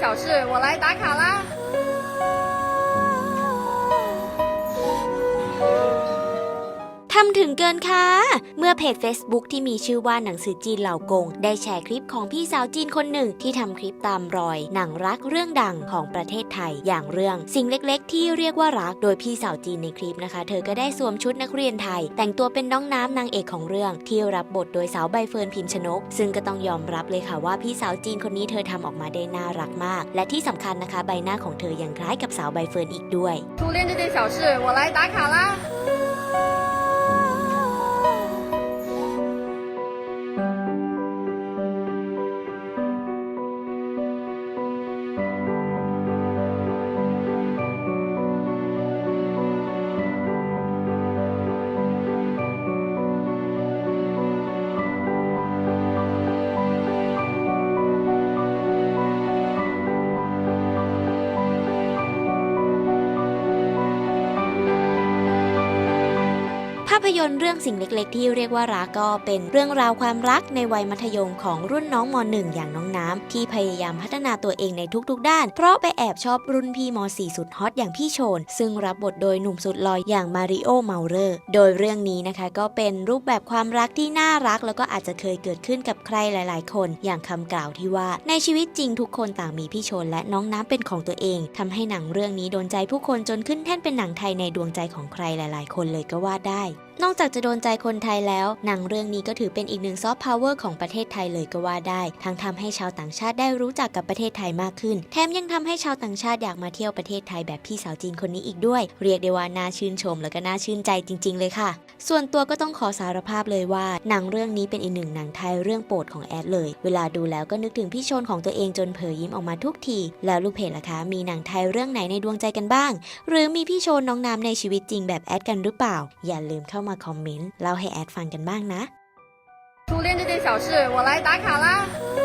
小事，我来打卡啦。ำถึงเกินค่ะ เมื่อเพจ Facebook ที่มีชื่อว่าหนังสือจีนเหล่ากง ได้แชร์คลิปของพี่สาวจีนคนหนึ่งที่ทำคลิปตามรอย หนังรักเรื่องดังของประเทศไทย อย่างเรื่อง สิ่งเล็กๆ ที่เรียกว่ารัก โดยพี่สาวจีนในคลิปนะคะ เธอก็ได้สวมชุดนักเรียนไทย แต่งตัวเป็นน้องน้ำนางเอกของเรื่อง ที่รับบทโดยสาวใบเฟิร์นพิมพ์ชนก ซึ่งก็ต้องยอมรับเลยค่ะว่าพี่สาวจีนคนนี้เธอทำออกมาได้น่ารักมาก และที่สำคัญนะคะ ใบหน้าของเธอยังคล้ายกับสาวใบเฟิร์นอีกด้วย 初恋这件小事，我来打卡啦。 พยนตร์เรื่องสิ่งเล็กๆ ที่เรียกว่ารักก็เป็นเรื่องราวความรักในวัยมัธยมของรุ่นน้องม .1 อย่างน้องน้ำที่พยายามพัฒนาตัวเองในทุกๆ ด้าน เพราะไปแอบชอบรุ่นพี่ม .4 สุดฮอตอย่างพี่โชน ซึ่งรับบทโดยหนุ่มสุดล่ออย่างมาริโอเมาเลอร์โดยเรื่องนี้นะคะก็เป็นรูปแบบความรักที่น่ารัก แล้วก็อาจจะเคยเกิดขึ้นกับใครหลาย ๆ คน อย่างคำกล่าวที่ว่า ในชีวิตจริงทุกคนต่างมีพี่โชนและน้องน้ำเป็นของตัวเองทำให้หนังเรื่องนี้โดนใจผู้คนจนขึ้นแท่นเป็นหนังไทยในดวงใจของใครหลาย ๆ คนเลยก็ว่าได้ นอกจากจะโดนใจคนไทยแล้ว หนังเรื่องนี้ก็ถือเป็นอีกหนึ่งซอฟต์พาวเวอร์ของประเทศไทยเลยก็ว่าได้ ทั้งทำให้ชาวต่างชาติได้รู้จักกับประเทศไทยมากขึ้น แถมยังทำให้ชาวต่างชาติอยากมาเที่ยวประเทศไทยแบบพี่สาวจีนคนนี้อีกด้วย เรียกได้ว่าน่าชื่นชม แล้วก็น่าชื่นใจจริง ๆ เลยค่ะ ส่วนตัวก็ต้องขอสารภาพเลยว่า หนังเรื่องนี้เป็นอีกหนึ่งหนังไทยเรื่องโปรดของแอดเลย เวลาดูแล้วก็นึกถึงพี่โชนของตัวเองจนเผยยิ้มออกมาทุกที แล้วลูกเพจล่ะคะ มีหนังไทยเรื่องไหนในดวงใจกันบ้าง หรือมีพี่โชนน้องน้ำในชีวิตจริงแบบแอดกันหรือเปล่า อย่าลืมเข้ามาคอมเมนต์เล่าให้แอดฟังกันบ้างนะ 初恋这件小事，我来打卡啦。